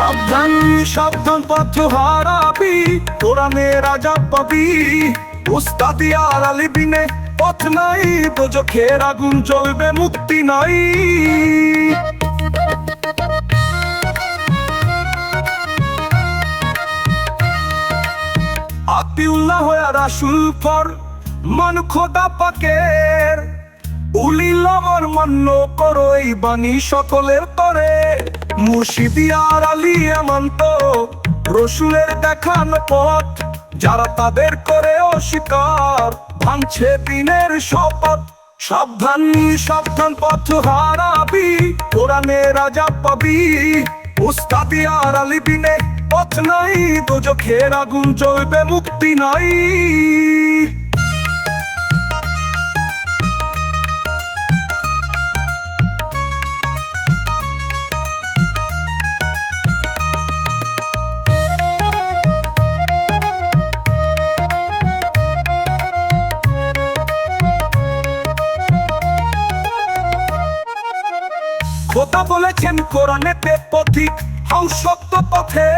সাবধান সাবধান পথ হারাবি, কোরআনে রাজা পাবি। উস্তাদি আর আলি বিনে পথ নাই দোজখের আগুন জ্বলবে মুক্তি নাই। আতিউল্লাহ আর রাসুল পর মান খোদা পাকের। উলি লবর মান্য করো এই বাণী সকলের তরে। মুর্শিদিয়ার আলী এমন্ত রসুলের দেখানো পথ, যারা তাদের করে অস্বীকার, ভাঙছে দিনের শপথ। সাবধান সাবধান পথ হারাবি, কোরআনে রাজা পাবি। উস্তাদি আর আলী বিনে পথ নাই, দোজখের আগুন জ্বলবে, মুক্তি নাই। খোদা বলেছেন কোরআনেতে পথিক হাউ সত্য পথে।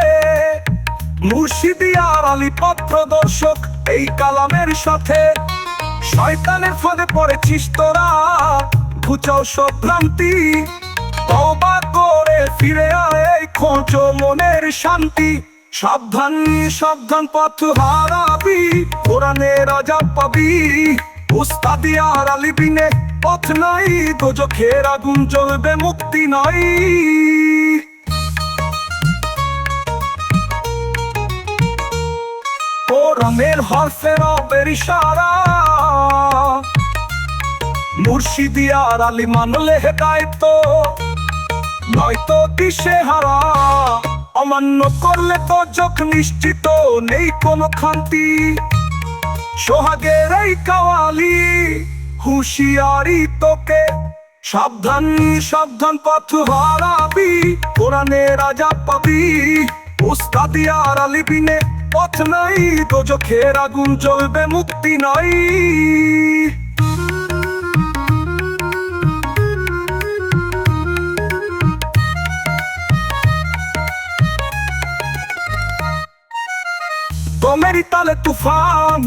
মুর্শিদি আর আলী পথ প্রদর্শক এই কালামের সাথে। শয়তানের ফাঁদে পড়েছিস তোরা ঘুচাও সব ভ্রান্তি। তওবা করে ফিরে আয় খোঁজ মনের শান্তি। সাবধান সাবধান পথ হারাবি কোরআনে রাজা পাবি। উস্তাদি আর আলী বিনে, পথ নাই, দোজখের আগুন জ্বলবে, মুক্তি নাই। কোরআনের হরফে রবের ইশারা মুর্শিদি আর আলী মানলে হেদায়ত, নয়তো দিশে হারা। অমান্য করলে তো চোখ নিশ্চিত, নেই কোনো খান্তি। সোহাগের এই কাওয়ালি, হুঁশিয়ারি তোকে। সাবধান সাবধান পথ হারাবি, কোরআনে রাজা পাবি। উস্তাদি আর আলী পথ নাই, দোজখের আগুন জ্বলবে, মুক্তি নাই। তোমেরি তালে তুফান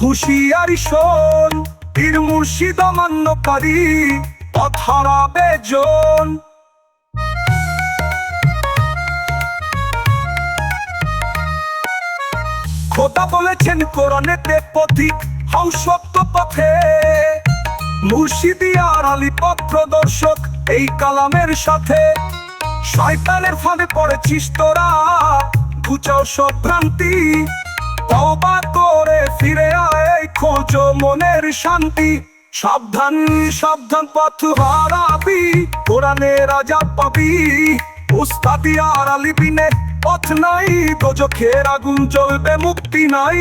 হুশিয়ারি শোন, বীর মুর্শিদ মান্যকারী পথ হারাবে খোদা বলেছেন কোরআনেতে পথিক হাউ সত্য পথে। মুর্শিদি আর আলী পথ প্রদর্শক এই কালামের সাথে। শয়তানের ফাঁদে পড়েছিস তোরা, ঘুচাও সব ভ্রান্তি। করে ফিরে এই খোঁজ মনের শান্তি। সাবধান সাবধান পথ হারাবি। কোরআনে রাজা পাবি। উস্তাদি আর আলিবিনে পথ নাই। তো চোখের আগুন চলবে মুক্তি নাই।